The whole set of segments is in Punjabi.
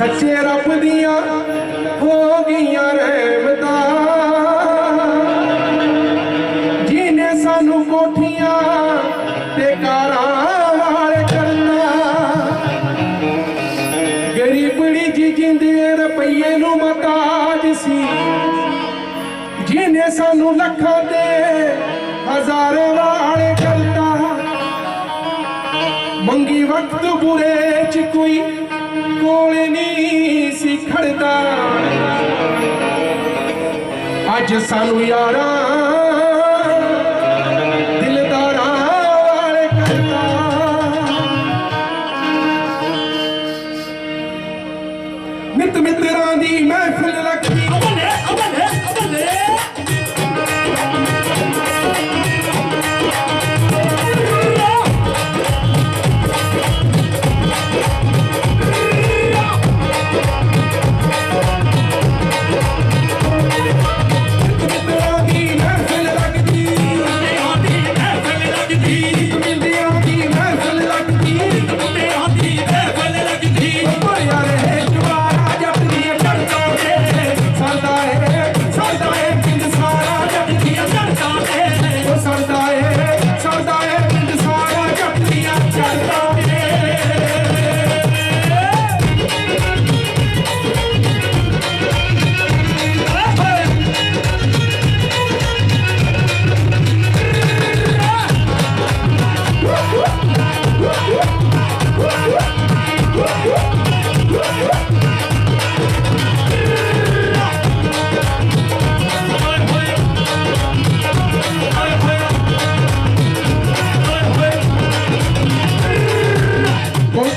ਸੱਚੇ ਰੱਬ ਦੀਆਂ ਹੋ ਗਈਆਂ ਰਹਿਮਤਾਂ। ਜਿਨੇ ਸਾਨੂੰ ਕੋਠੀਆਂ ਤੇ ਕਾਰਾਂ ਵਾਲੇ ਕਰਨਾ ਗਰੀਬੜੀ ਜੀ ਜਿੰਦੇ ਰੁਪਈਏ ਨੂੰ ਮਤਾਜ ਸੀ। ਜਿਨੇ ਸਾਨੂੰ ਲੱਖਾਂ ਦੇ ਹਜ਼ਾਰਾਂ ਵਾਲੇ ਕਰਤਾ ਮੰਗੀ ਵਕਤ ਬੁਰੇ ਚ ਕੋਈ ਕੋਲ ਨਹੀਂ ਸੀ ਖੜਦਾ। ਅੱਜ ਸਾਨੂੰ ਯਾਰਾਂ ਮਿੱਤਰਾਂ ਦੀ ਮਹਿਫਿਲ ਰੱਖ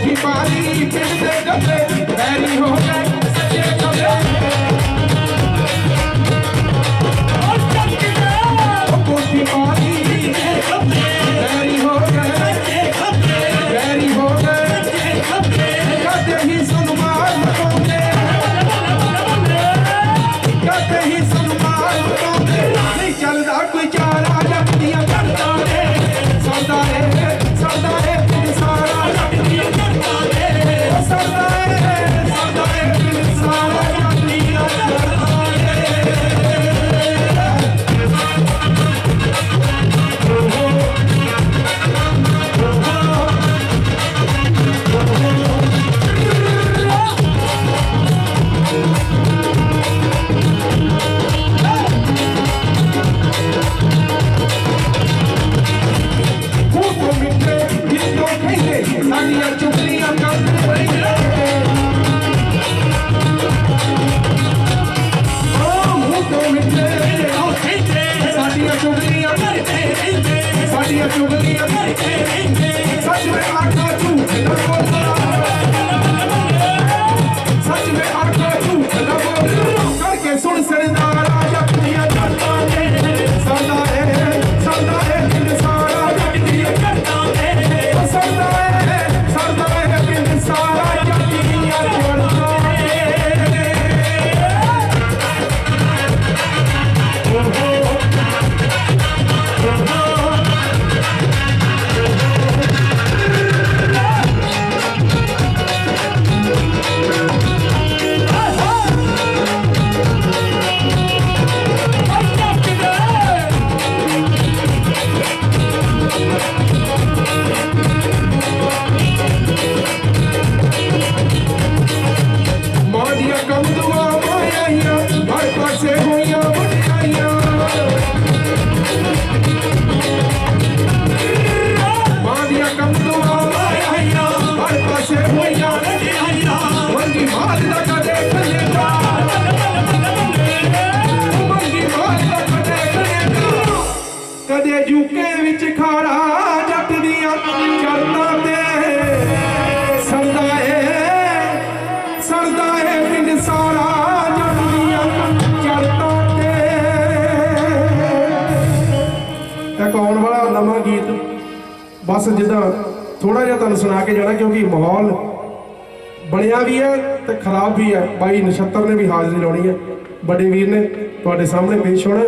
ਬਿਮਾਰੀ ਪਿੰਡ ਦੇ ਗੱਲੇ ਬੈਰੀ ਹੋ ਗਏ ਬਸ ਜਿੱਦਾਂ ਥੋੜਾ ਜਿਹਾ ਤੁਹਾਨੂੰ ਸੁਣਾ ਕੇ ਜਾਣਾ, ਕਿਉਂਕਿ ਮਾਹੌਲ ਬਣਿਆ ਵੀ ਹੈ ਤੇ ਖਰਾਬ ਵੀ ਹੈ। ਬਾਈ ਨਛੱਤਰ ਨੇ ਵੀ ਹਾਜ਼ਰੀ ਲਾਉਣੀ ਹੈ। ਵੱਡੇ ਵੀਰ ਨੇ ਤੁਹਾਡੇ ਸਾਹਮਣੇ ਪੇਸ਼ ਹੋਣਾ।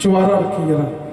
ਚੁਆਰਾ ਰੱਖੀ ਜਰਾ।